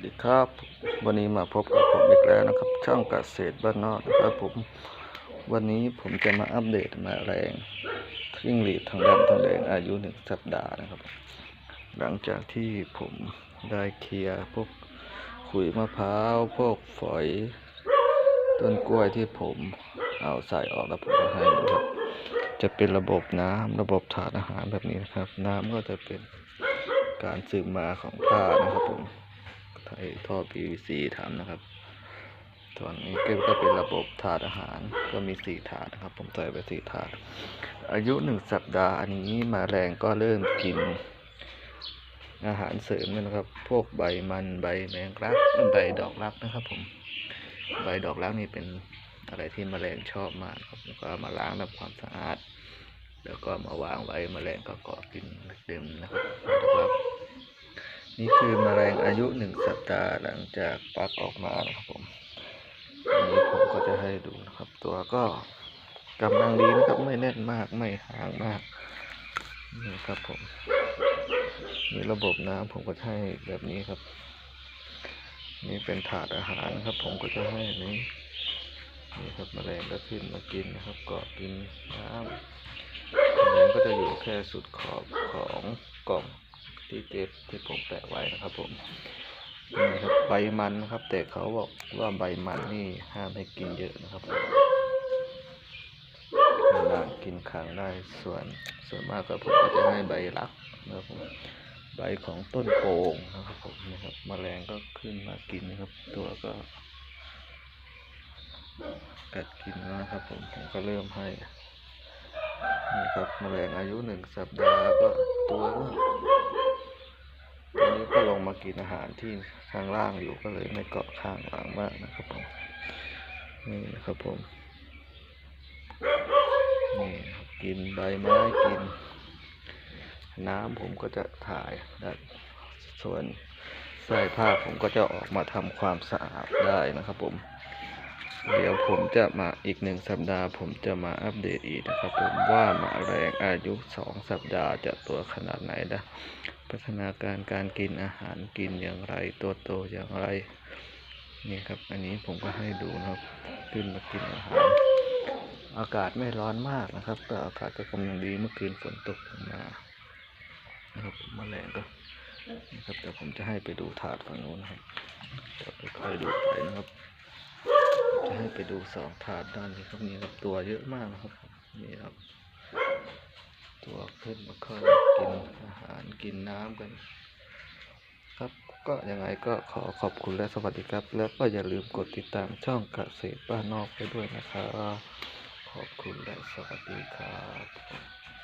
สดีครับ วันนี้มาพบกับผมอีกแล้วนะครับ ช่องเกษตรบ้านนอกนะครับผมวันนี้ผมจะมาอัปเดตมาแรงทิ้งหลีดทางดำทางแดงอายุหนึ่งสัปดาห์นะครับ หลังจากที่ผมได้เคลียร์พวกขุยมะพร้าวพวกฝอย ต้นกล้วยที่ผมเอาใส่ออกแล้วผมก็ให้นะครับ จะเป็นระบบน้ำระบบถาดอาหารแบบนี้นะครับ น้ำก็จะเป็นการซึมมาของผ้านะครับผม ใช้ท่อ PVC ทำนะครับส่วนนี้ก็เป็นระบบถาดอาหารก็มีสี่ถาดนะครับ ผมใส่ไปสี่ถาด อายุหนึ่งสัปดาห์อันนี้แมาแรงก็เริ่มกิน อาหารเสริมนะครับ พวกใบมันใบแมงลักใบดอกรักนะครับ ผมใบดอกรักนี่เป็นอะไรที่แมลงชอบมากครับก็มาล้างทำความสะอาด แล้วก็มาวางไว้แมลงก็เกาะกินเต็มนะครับ นี่คือแมลงอายุหนึ่งสัปดาห์หลังจากฟักออกมานะครับผมอันนี้ผมก็จะให้ดูนะครับ ตัวก็กำลังดีนะครับ ไม่แน่นมากไม่ห่างมากนี่ครับผมนี่ระบบน้ำผมก็ให้แบบนี้ครับ นี่เป็นถาดอาหารครับ ผมก็จะให้นี้นี่ครับแมลงก็ขึ้นมากินนะครับเกาะกินน้ำแมลงก็จะอยู่แค่สุดขอบของกล่อง ที่เก็บที่ผมแปะไว้นะครับผมนี่ครับใบมันนะครับ แต่เขาบอกว่าใบมันนี่ห้ามให้กินเยอะนะครับเวลากินขังได้ส่วนส่วนมากก็ผมก็จะให้ใบรักนะครับผมใบของต้นโป่งนะครับผมนะครับมแมลงก็ขึ้นมากินนะครับ ตัวก็กัดกินแล้วนะครับผมผมก็เริ่มให้นี่ครับมแมลงอายุหนึ่งสัปดาห์ก็ตัวก็ ก็ลงมากินอาหารที่ข้างล่างอยู่ก็เลยไม่เกาะข้างหลังมากนะครับผมนี่นะครับผมนี่กินใบไม้กิน น้ำผมก็จะถ่ายด้ส่วนใส่ผ้าผมก็จะออกมาทำความสะอาดได้นะครับผม เดี๋ยวผมจะมาอีกหนึ่งสัปดาห์ ผมจะมาอัปเดตอีกนะครับ ผมว่าหมาแรงอายุสองสัปดาห์จะตัวขนาดไหนนะพัฒนาการการกินอาหารกินอย่างไร ตัวโตอย่างไรนี่ครับอันนี้ผมก็ให้ดูนะครับ ขึ้นมากินอาหาร อากาศไม่ร้อนมากนะครับแต่อากาศก็กำลังดีเมื่อคืนฝนตกมานะครับมแมลงก็นะครับแต่ผมจะให้ไปดูถาดฝั่งโน้นนะครับเดี๋ยวค่อยๆดูไปนะครับ จะให้ไปดูสองถาดด้านนี้ครับนี่ครับตัวเยอะมากนะครับนี่ครับ ตัวขึ้นมาเข้ากินอาหารกินน้ำกัน ครับก็ยังไงก็ขอขอบคุณและสวัสดีครับ แล้วก็อย่าลืมกดติดตามช่องเกษตรบ้านนอกไปด้วยนะครับขอบคุณและสวัสดีครับ